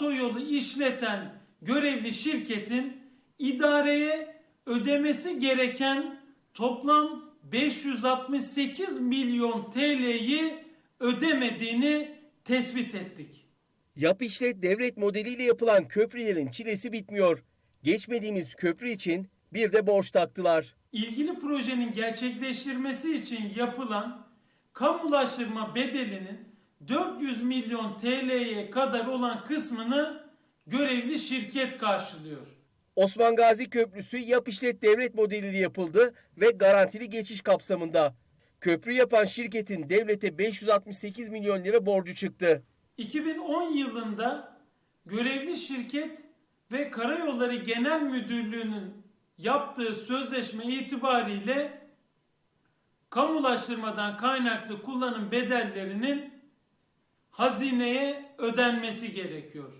otoyolu işleten görevli şirketin idareye ödemesi gereken toplam 568 milyon TL'yi ödemediğini tespit ettik. Yap işlet devlet modeliyle yapılan köprülerin çilesi bitmiyor. Geçmediğimiz köprü için bir de borç taktılar. İlgili projenin gerçekleştirmesi için yapılan kamulaştırma bedelinin 400 milyon TL'ye kadar olan kısmını görevli şirket karşılıyor. Osman Gazi Köprüsü yap işlet devlet modeliyle yapıldı ve garantili geçiş kapsamında. Köprü yapan şirketin devlete 568 milyon lira borcu çıktı. 2010 yılında görevli şirket ve Karayolları Genel Müdürlüğü'nün yaptığı sözleşme itibariyle kamulaştırmadan kaynaklı kullanım bedellerinin hazineye ödenmesi gerekiyor.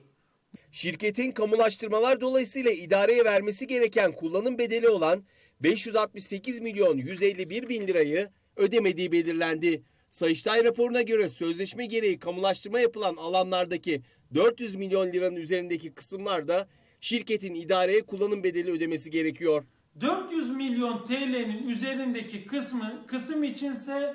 Şirketin kamulaştırmalar dolayısıyla idareye vermesi gereken kullanım bedeli olan 568 milyon 151 bin lirayı ödemediği belirlendi. Sayıştay raporuna göre sözleşme gereği kamulaştırma yapılan alanlardaki 400 milyon liranın üzerindeki kısımlarda şirketin idareye kullanım bedeli ödemesi gerekiyor. 400 milyon TL'nin üzerindeki kısmı kısım içinse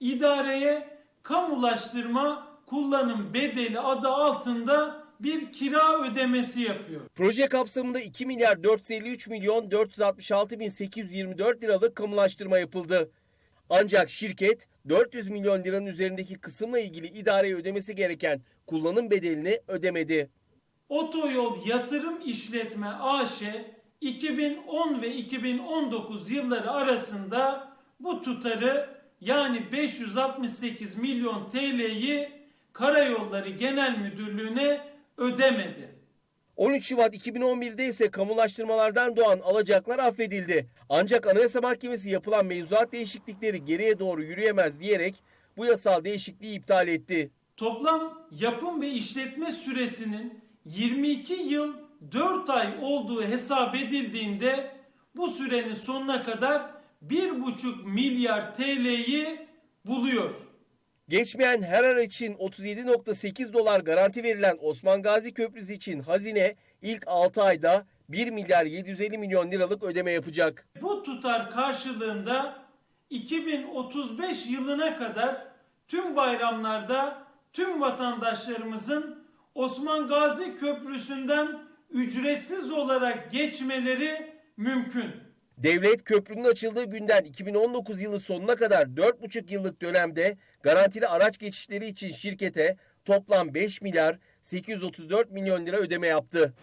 idareye kamulaştırma kullanım bedeli adı altında bir kira ödemesi yapıyor. Proje kapsamında 2 milyar 453 milyon 466 bin 824 liralık kamulaştırma yapıldı. Ancak şirket 400 milyon liranın üzerindeki kısımla ilgili idareye ödemesi gereken kullanım bedelini ödemedi. Otoyol Yatırım İşletme AŞ 2010 ve 2019 yılları arasında bu tutarı yani 568 milyon TL'yi Karayolları Genel Müdürlüğü'ne ödemedi. 13 Şubat 2011'de ise kamulaştırmalardan doğan alacaklar affedildi. Ancak Anayasa Mahkemesi yapılan mevzuat değişiklikleri geriye doğru yürüyemez diyerek bu yasal değişikliği iptal etti. Toplam yapım ve işletme süresinin 22 yıl 4 ay olduğu hesap edildiğinde bu sürenin sonuna kadar 1,5 milyar TL'yi buluyor. Geçmeyen her ara için 37.8 dolar garanti verilen Osman Gazi Köprüsü için hazine ilk 6 ayda 1 milyar 750 milyon liralık ödeme yapacak. Bu tutar karşılığında 2035 yılına kadar tüm bayramlarda tüm vatandaşlarımızın Osman Gazi Köprüsü'nden ücretsiz olarak geçmeleri mümkün. Devlet köprünün açıldığı günden 2019 yılı sonuna kadar 4,5 yıllık dönemde garantili araç geçişleri için şirkete toplam 5 milyar 834 milyon lira ödeme yaptı.